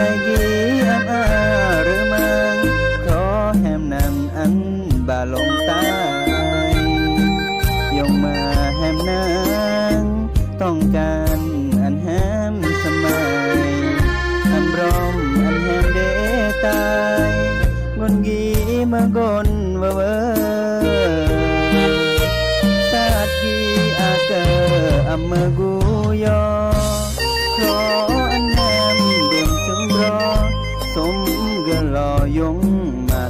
ใส่ดีอันอาหรือมังขอแฮมนำอันบาลงตายยงมาแฮมนางต้องการอันแฮมสมัยอันรอมอันแฮมเดตายงนกีเมาก้กนเวอสาดกีอาเกออเมกูยอครอ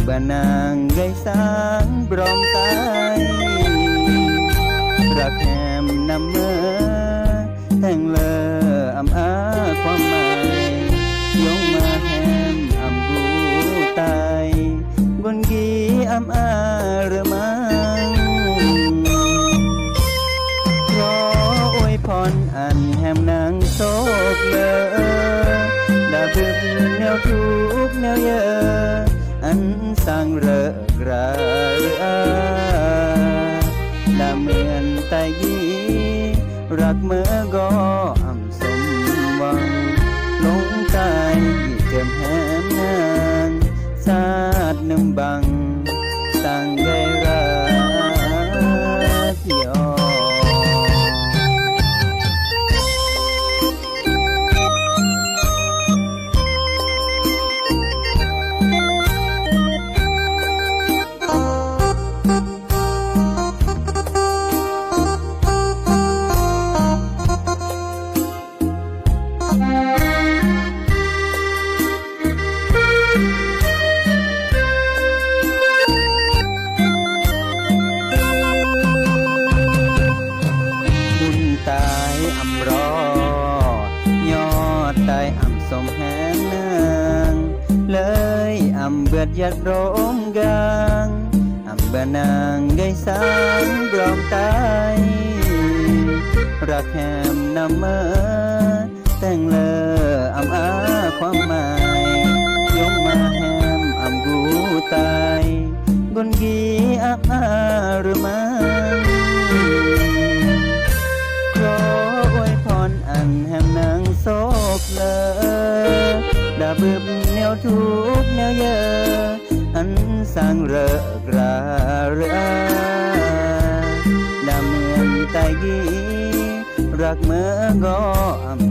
ำต้านายอำรสมแฮมนางเลยอำเบิดยันโรงกันองไกสางบรอมตายรักแฮมนำเมื่อแต่งเลออำอาความหมายยงมาแฮมอำบูตายกนกีอำอาเรือมังขออวยพรอันแฮมนางโศกเลอดาบึกแนวทุกแนวเยออัน สร้างเริกราเรืออา ดาเหมือนตายีรักเมื่อก็อำสมหวังหลงตายที่เจิมแหมนางสาดน้ำบังตั้ง ง เบือดยัดโรมกลางอำเบือนางไกสางบรอมตายรักแฮมนำเมอแต่งเลออำอาความหมายยงมาแฮมอำกูตายกนกีอาอาหรือมังขออวยพรอันแหมนางโศกเลอดาบึบแนวทุกแนวเยออันสร้างเริกราเรือดาเหมือนตายยีรักเมื่อก็อำ